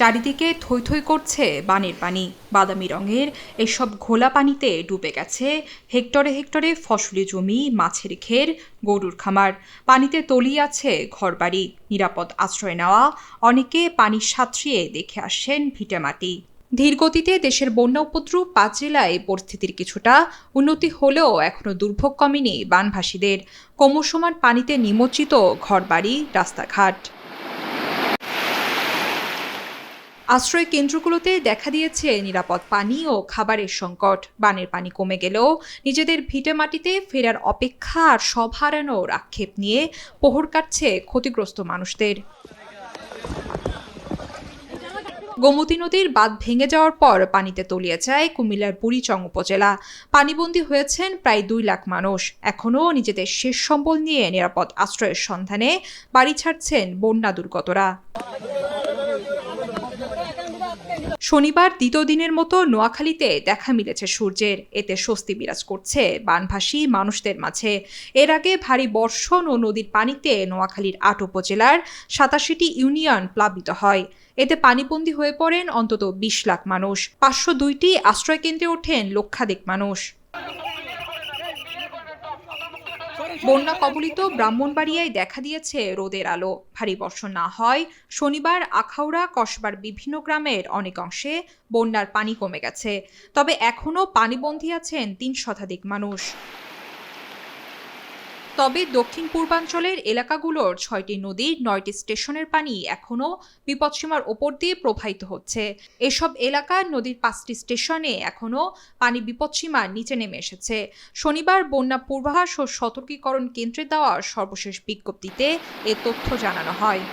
চারিদিকে থই থই করছে বানের পানি। বাদামি রঙের এসব ঘোলা পানিতে ডুবে গেছে হেক্টরে হেক্টরে ফসলি জমি, মাছের ঘের গরুর খামার। পানিতে তলিয়ে আছে ঘরবাড়ি। নিরাপদ আশ্রয় নেওয়া। অনেকে পানি সাঁতরিয়ে দেখে আসছেন ভিটেমাটি ধীরগতিতে দেশের বন্যা উপদ্রব পাঁচ জেলায় পরিস্থিতির কিছুটা উন্নতি হলেও এখনও দুর্ভোগ কমেনি বানভাসীদের। ক্রমসমান পানিতে নিমজ্জিত ঘরবাড়ি, রাস্তাঘাট। আশ্রয় কেন্দ্রগুলোতে দেখা দিয়েছে নিরাপদ পানি ও খাবারের সংকট। বানের পানি কমে গেলেও নিজেদের ভিটে মাটিতে ফেরার অপেক্ষা আর সব হারানোর আক্ষেপ নিয়ে পোহর কাটছে ক্ষতিগ্রস্ত মানুষদের। গোমতী নদীর বাঁধ ভেঙে যাওয়ার পর পানিতে তলিয়ে যায় কুমিল্লার বুড়িচং উপজেলা। পানিবন্দী হয়েছেন প্রায় দুই লাখ মানুষ। এখনও নিজেদের শেষ সম্বল নিয়ে নিরাপদ আশ্রয়ের সন্ধানে বাড়ি ছাড়ছেন বন্যা দুর্গতরা। শনিবার দ্বিতীয় দিনের মতো নোয়াখালীতে দেখা মিলেছে সূর্যের। এতে স্বস্তি বিরাজ করছে বানভাসী মানুষদের মাঝে। এর আগে ভারী বর্ষণ ও নদীর পানিতে নোয়াখালীর আট উপজেলার সাতাশিটি ইউনিয়ন প্লাবিত হয়। এতে পানিবন্দী হয়ে পড়েন অন্তত বিশ লাখ মানুষ। পাঁচশো দুইটি আশ্রয়কেন্দ্রে ওঠেন লক্ষাধিক মানুষ। বন্যা কবলিত ব্রাহ্মণবাড়িয়ায় দেখা দিয়েছে রোদের আলো। ভারী বর্ষণ না হয়, শনিবার আখাউড়া, কসবার বিভিন্ন গ্রামের অনেক অংশে বন্যার পানি কমে গেছে। তবে এখনও পানিবন্দী আছেন তিন শতাধিক মানুষ। তবে দক্ষিণ পূর্বাঞ্চলের এলাকাগুলোর ছয়টি নদীর নয়টি স্টেশনের পানি এখনও বিপদসীমার ওপর দিয়ে প্রবাহিত হচ্ছে। এসব এলাকার নদীর পাঁচটি স্টেশনে এখনও পানি বিপদসীমার নিচে নেমে এসেছে। শনিবার বন্যা পূর্বাভাস ও সতর্কীকরণ কেন্দ্রে দেওয়া সর্বশেষ বিজ্ঞপ্তিতে এ তথ্য জানানো হয়।